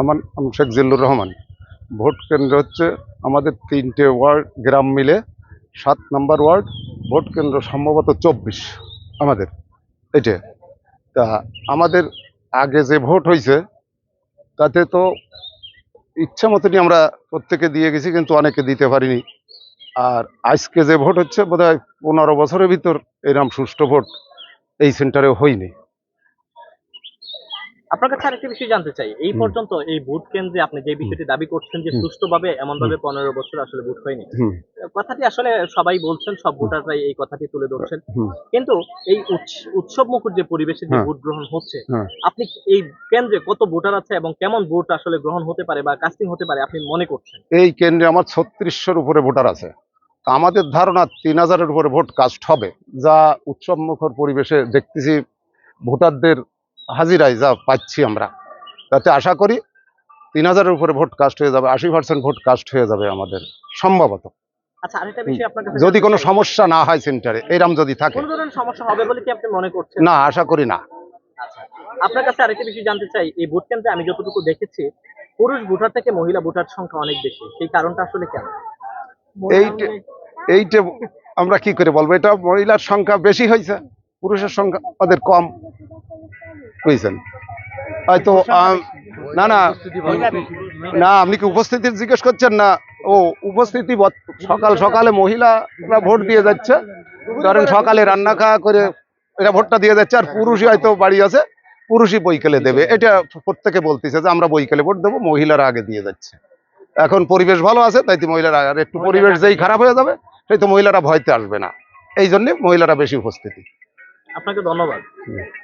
আমার শেখ জিল্লুর রহমান। ভোট কেন্দ্র হচ্ছে আমাদের তিনটে ওয়ার্ড, গ্রাম মিলে সাত নাম্বার ওয়ার্ড, ভোট কেন্দ্র সম্ভবত চব্বিশ আমাদের। এটা। তা আমাদের আগে যে ভোট হয়েছে তাতে তো ইচ্ছা মতনই আমরা প্রত্যেকে দিয়ে গেছি, কিন্তু অনেকে দিতে পারিনি। আর আজকে যে ভোট হচ্ছে, বোধহয় পনেরো বছরের ভিতর এরকম সুষ্ঠু ভোট এই সেন্টারে হয়নি। আপনার কাছে আরেকটা বিষয় জানতে চাই। এই পর্যন্ত এই ভোট কেন্দ্রে আপনি যে বিষয়টি দাবি করছেন যে। সুষ্ঠুভাবে এমন ভাবে পনেরো বছর আসলে ভোট হয়নি। কথাটি আসলে সবাই বলছেন সব ভোটাররাই এই কথাটি তুলে ধরছেন। কিন্তু এই উৎস- উৎসব মুখর যে পরিবেশে যে হ্যাঁ। ভোট গ্রহণ হচ্ছে হ্যাঁ। আপনি এই কেন্দ্রে কত ভোটার আছে এবং কেমন ভোট আসলে গ্রহণ হতে পারে বা কাস্টিং হতে পারে আপনি মনে করছেন? এই কেন্দ্রে আমার ছত্রিশশোর উপরে ভোটার আছে। তা আমাদের ধারণা তিন হাজারের উপরে ভোট কাস্ট হবে। যা উৎসব মুখর পরিবেশে দেখতেছি ভোটারদের হাজিরায় যা পাচ্ছি আমরা। তাতে আশা করি তিন হাজারের উপরে ভোট কাস্ট হয়ে যাবে আশি পার্সেন্ট ভোট কাস্ট হয়ে যাবে আমাদের সম্ভবত। আচ্ছা যদি কোনো সমস্যা না হয় সেন্টারে এরম যদি থাকে। সমস্যা হবে বলে কি আপনি মনে করছেন? না আশা করি না। আচ্ছা আপনার কাছে আরেকটা বিষয় জানতে চাই। এই ভোট কেন্দ্রে আমি যতটুকু দেখেছি পুরুষ ভোটার থেকে মহিলা ভোটার সংখ্যা অনেক বেশি। সেই কারণটা আসলে কেন? এইটা এইটা আমরা কি করে বলব? এটা মহিলার সংখ্যা বেশি হয়েছে পুরুষের সংখ্যা ওদের কম। বুঝছেন হয়তো না না না আপনি কি উপস্থিতি জিজ্ঞেস করছেন? না ও উপস্থিতি বত- সকাল সকালে মহিলারা ভোট দিয়ে যাচ্ছে। ধরেন সকালে রান্না খাওয়া করে এরা ভোটটা দিয়ে যাচ্ছে আর পুরুষই হয়তো বাড়ি আছে পুরুষই বইকেলে দেবে। এটা প্রত্যেকে বলতেছে যে আমরা বইকেলে ভোট দেবো মহিলারা আগে দিয়ে যাচ্ছে। এখন পরিবেশ ভালো আছে তাই তো মহিলারা আর একটু পরিবেশ যেই খারাপ হয়ে যাবে সেই তো মহিলারা ভয়তে আসবে না। এই জন্যে মহিলারা বেশি উপস্থিতি। আপনাকে ধন্যবাদ। হুম।